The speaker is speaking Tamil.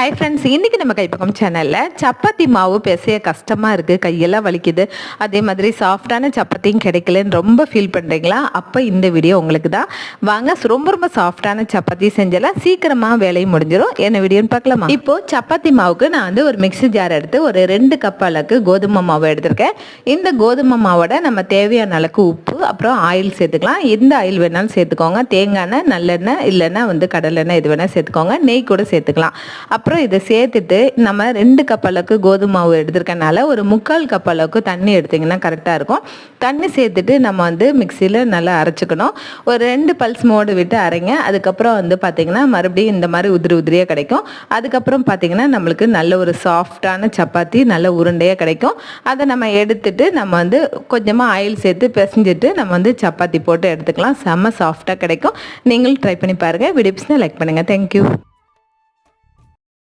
ஹாய் ஃப்ரெண்ட்ஸ் இன்றைக்கி நம்ம கைப்பக்கம் சேனலில் சப்பாத்தி மாவு பிசைய கஷ்டமாக இருக்குது கையெல்லாம் வலிக்குது. அதே மாதிரி சாஃப்டான சப்பாத்தியும் கிடைக்கலன்னு ரொம்ப ஃபீல் பண்ணுறீங்களா அப்போ இந்த வீடியோ உங்களுக்கு தான். வாங்க ரொம்ப ரொம்ப சாஃப்டான சப்பாத்தி செஞ்சலாம். சீக்கிரமாக வேலையும் முடிஞ்சிடும் என்ன வீடியோன்னு பார்க்கலாமா? இப்போது சப்பாத்தி மாவுக்கு நான் வந்து ஒரு மிக்ஸி ஜார் எடுத்து ஒரு ரெண்டு கப் அளவுக்கு கோதுமை மாவு எடுத்திருக்கேன். இந்த கோதுமை மாவோட நம்ம தேவையான அளவுக்கு உப்பு அப்புறம் ஆயில் சேர்த்துக்கலாம். எந்த ஆயில் வேணாலும் சேர்த்துக்கோங்க. தேங்காய் எண்ணெய் நல்லெண்ணெய் இல்லைன்னா வந்து கடலெண்ணெய் இது வேணால் சேர்த்துக்கோங்க. நெய் கூட சேர்த்துக்கலாம். அப்புறம் இதை சேர்த்துட்டு நம்ம ரெண்டு கப் அளவுக்கு கோதுமை மாவு எடுத்திருக்கனால ஒரு முக்கால் கப் அளவுக்கு தண்ணி எடுத்திங்கன்னா கரெக்டாக இருக்கும். தண்ணி சேர்த்துட்டு நம்ம வந்து மிக்சியில் நல்லா அரைச்சிக்கணும். ஒரு ரெண்டு பல்ஸ் மோடு விட்டு அரைங்க. அதுக்கப்புறம் வந்து பார்த்திங்கன்னா மறுபடியும் இந்த மாதிரி உதிரி உதிரியாக கிடைக்கும். அதுக்கப்புறம் பார்த்திங்கன்னா நம்மளுக்கு நல்ல ஒரு சாஃப்டான சப்பாத்தி நல்ல உருண்டையாக கிடைக்கும். அதை நம்ம எடுத்துட்டு நம்ம வந்து கொஞ்சமாக ஆயில் சேர்த்து பிசைஞ்சிட்டு நம்ம வந்து சப்பாத்தி போட்டு எடுத்துக்கலாம். செம்ம சாஃப்டாக கிடைக்கும். நீங்களும் ட்ரை பண்ணி பாருங்கள் வீடியோஸ்னால் லைக் பண்ணுங்கள் தேங்க்யூ